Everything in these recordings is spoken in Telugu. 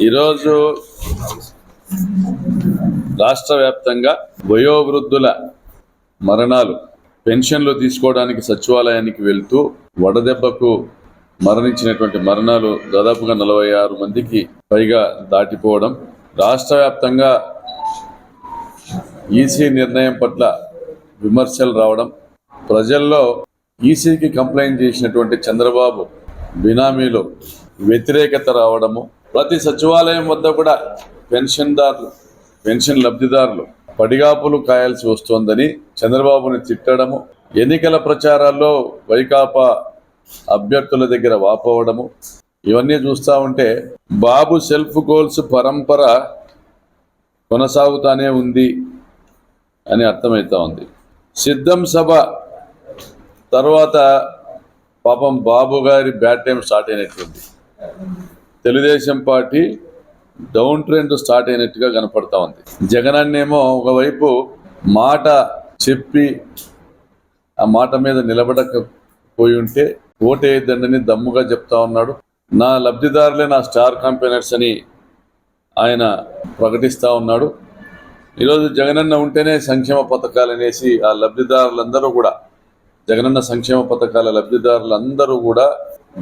ఈరోజు రాష్ట్ర వ్యాప్తంగా వయోవృద్ధుల మరణాలు పెన్షన్లు తీసుకోవడానికి సచివాలయానికి వెళ్తూ వడదెబ్బకు మరణించినటువంటి మరణాలు దాదాపుగా నలభై ఆరు మందికి పైగా దాటిపోవడం రాష్ట్ర వ్యాప్తంగా ఈసీ నిర్ణయం పట్ల విమర్శలు రావడం ప్రజల్లో ఈసీకి కంప్లైంట్ చేసినటువంటి చంద్రబాబు బినామీలు వ్యతిరేకత రావడము ప్రతి సచివాలయం వద్ద కూడా పెన్షన్దారులు పెన్షన్ లబ్ధిదారులు పడిగాపులు కాయాల్సి వస్తోందని చంద్రబాబుని తిట్టడము ఎన్నికల ప్రచారాల్లో వైకాపా అభ్యర్థుల దగ్గర వాపోవడము ఇవన్నీ చూస్తూ ఉంటే బాబు సెల్ఫ్ గోల్స్ పరంపర కొనసాగుతానే ఉంది అని అర్థమవుతా ఉంది. సిద్ధం సభ తర్వాత పాపం బాబు గారి బ్యాడ్ టైం స్టార్ట్ అయినట్టుంది. Telugu Desam party down trend start అయినట్టుగా కనపడతా ఉంది. జగన్ అన్నేమో ఒకవైపు మాట చెప్పి ఆ మాట మీద నిలబడకపోయి ఉంటే ఓటేయద్దండని దమ్ముగా చెప్తా ఉన్నాడు. నా లబ్ధిదారులే నా స్టార్ కంపెనర్స్ అని ఆయన ప్రకటిస్తూ ఉన్నాడు. ఈరోజు జగనన్న ఉంటేనే సంక్షేమ పథకాలు అనేసి ఆ లబ్ధిదారులందరూ కూడా జగనన్న సంక్షేమ పథకాల లబ్ధిదారులందరూ కూడా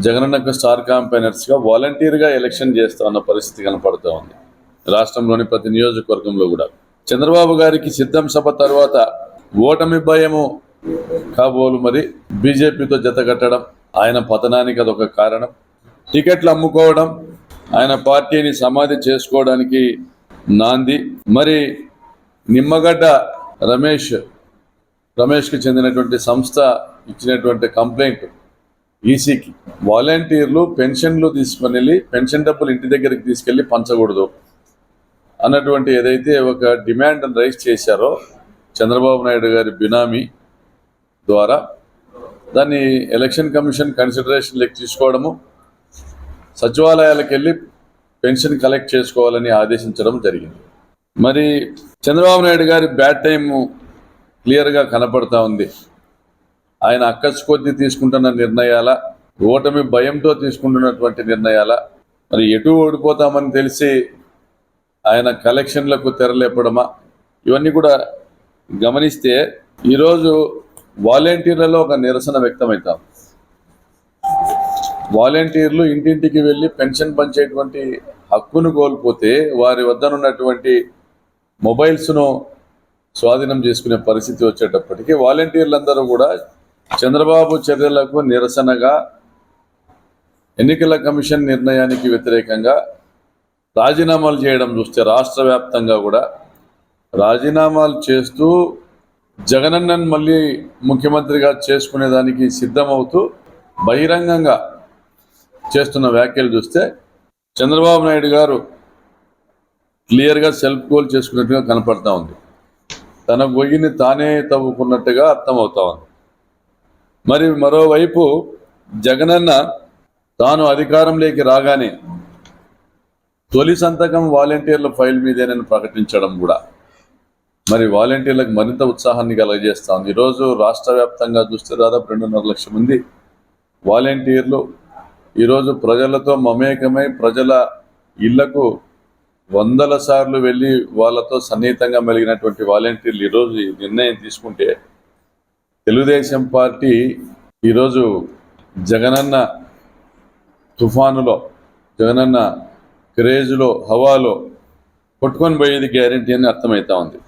జగనన్నకు స్టార్ క్యాంపెయినర్స్గా వాలంటీర్గా ఎలక్షన్ చేస్తా ఉన్న పరిస్థితి కనపడుతూ ఉంది. రాష్ట్రంలోని ప్రతి నియోజకవర్గంలో కూడా. చంద్రబాబు గారికి సిద్ధం సభ తర్వాత ఓటమి భయము కాబోలు మరి బీజేపీతో జతగట్టడం ఆయన పతనానికి అదొక కారణం. టికెట్లు అమ్ముకోవడం ఆయన పార్టీని సమాధి చేసుకోవడానికి నాంది. మరి నిమ్మగడ్డ రమేష్ రమేష్కి చెందినటువంటి సంస్థ ఇచ్చినటువంటి కంప్లైంట్ ఈసీకి. వాలంటీర్లు పెన్షన్లు తీసుకొని వెళ్ళి పెన్షన్ డబ్బులు ఇంటి దగ్గరికి తీసుకెళ్ళి పంచకూడదు అన్నటువంటి ఏదైతే ఒక డిమాండ్ రైజ్ చేశారో చంద్రబాబు నాయుడు గారి బినామీ ద్వారా దాన్ని ఎలక్షన్ కమిషన్ కన్సిడరేషన్లోకి తీసుకోవడము సచివాలయాలకు వెళ్ళి పెన్షన్ కలెక్ట్ చేసుకోవాలని ఆదేశించడం జరిగింది. మరి చంద్రబాబు నాయుడు గారి బ్యాడ్ టైం క్లియర్గా కనపడతా ఉంది. ఆయన అక్కసు తీసుకుంటున్న నిర్ణయాల ఓటమి భయంతో తీసుకుంటున్నటువంటి నిర్ణయాల మరి ఎటు ఓడిపోతామని తెలిసి ఆయన కలెక్షన్లకు తెరలేపడమా? ఇవన్నీ కూడా గమనిస్తే ఈరోజు వాలంటీర్లలో ఒక నిరసన వ్యక్తమవుతాం వాలంటీర్లు ఇంటింటికి వెళ్ళి పెన్షన్ పంచేటువంటి హక్కును కోల్పోతే వారి వద్దనున్నటువంటి మొబైల్స్ను స్వాధీనం చేసుకునే పరిస్థితి వచ్చేటప్పటికి వాలంటీర్లందరూ కూడా చంద్రబాబు చర్యలకు నిరసనగా ఎన్నికల కమిషన్ నిర్ణయానికి వ్యతిరేకంగా రాజీనామాలు చేయడం చూస్తే రాష్ట్ర వ్యాప్తంగా కూడా రాజీనామాలు చేస్తూ జగనన్నను మళ్ళీ ముఖ్యమంత్రిగా చేసుకునేదానికి సిద్ధమవుతూ బహిరంగంగా చేస్తున్న వ్యాఖ్యలు చూస్తే చంద్రబాబు నాయుడు గారు క్లియర్గా సెల్ఫ్ గోల్ చేసుకున్నట్టుగా కనపడతా ఉంది. తన గొయ్యిని తానే తవ్వుకున్నట్టుగా అర్థమవుతా ఉంది మరి మరోవైపు జగనన్న తాను అధికారంలోకి రాగానే తొలి సంతకం వాలంటీర్ల ఫైల్ మీదేనని ప్రకటించడం కూడా. మరి వాలంటీర్లకు మరింత ఉత్సాహాన్ని కలగజేస్తా ఉంది ఈరోజు రాష్ట్ర వ్యాప్తంగా చూస్తే దాదాపు రెండున్నర లక్షల మంది వాలంటీర్లు ఈరోజు ప్రజలతో మమేకమై ప్రజల ఇళ్ళకు వందల సార్లు వెళ్ళి వాళ్ళతో సన్నిహితంగా మెలిగినటువంటి వాలంటీర్లు ఈరోజు ఈ నిర్ణయం తీసుకుంటే తెలుగుదేశం పార్టీ ఈరోజు జగనన్న తుఫానులో జగనన్న క్రేజ్లో హవాలో కొట్టుకొని పోయేది గ్యారంటీ అని అర్థమవుతా ఉంది.